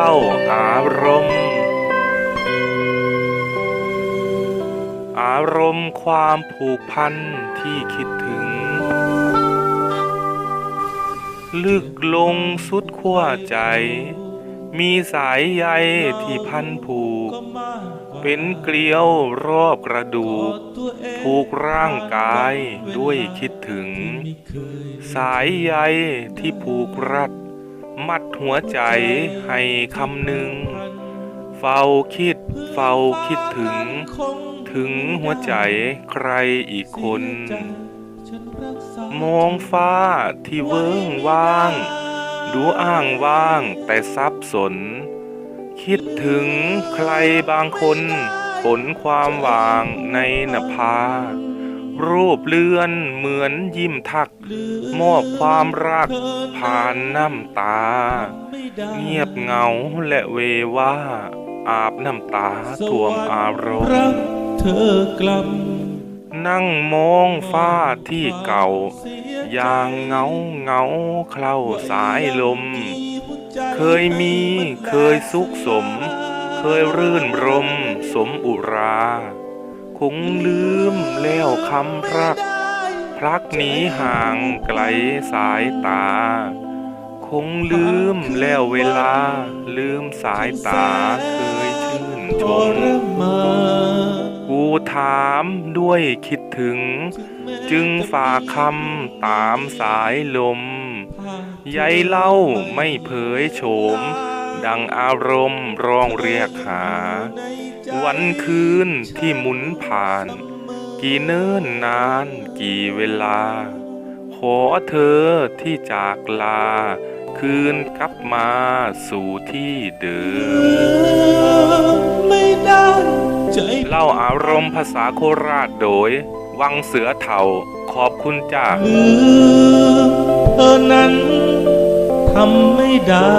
ล่าอารมณ์ อารมณ์ความผูกพันที่คิดถึง ลึกลงสุดขั้วใจ มีสายใยที่พันผูก เป็นเกลียวรอบกระดูก ผูกร่างกายด้วยคิดถึง สายใยที่ผูกรัด มัดหัวใจให้คำหนึ่ง เฝ้าคิดเฝ้าคิดถึง ถึงหัวใจใครอีกคน มองฟ้าที่เวิ้งว่าง ดูอ้างว่างแต่ซับสน คิดถึงใครบางคนผลความหวางในนภา รูปเลือนเหมือนยิ้มทัก มอบความรักผ่านน้ำตา เงียบเหงาและเวว่า อาบน้ำตาท่วมอารมรักณ์เธอกลับนั่งมองฟ้าที่เก่า อย่างเงาเงาเคล้าสายลม เคยมีเคยสุขสม เคยรื่นรมสมอุรา คงลืมแล้วคำรักพลักหนีห่างไกลสายตา คงลืมแล้วเวลา ลืมสายตาเคยชื่นชมกูถามด้วยคิดถึง จึงฝากคำตามสายลมยายเล่าไม่เผยโฉม ดังอารมณ์ร้องเรียกหา วันคืนที่หมุนผ่าน กี่เนิ่นนานกี่เวลา ขอเธอที่จากลา คืนกลับมาสู่ที่เดิมไม่ได้ใจเล่าอารมณ์ภาษาโคราชโดย วังเสือเถ่าขอบคุณจ้าลืมเธอนั้นทำไม่ได้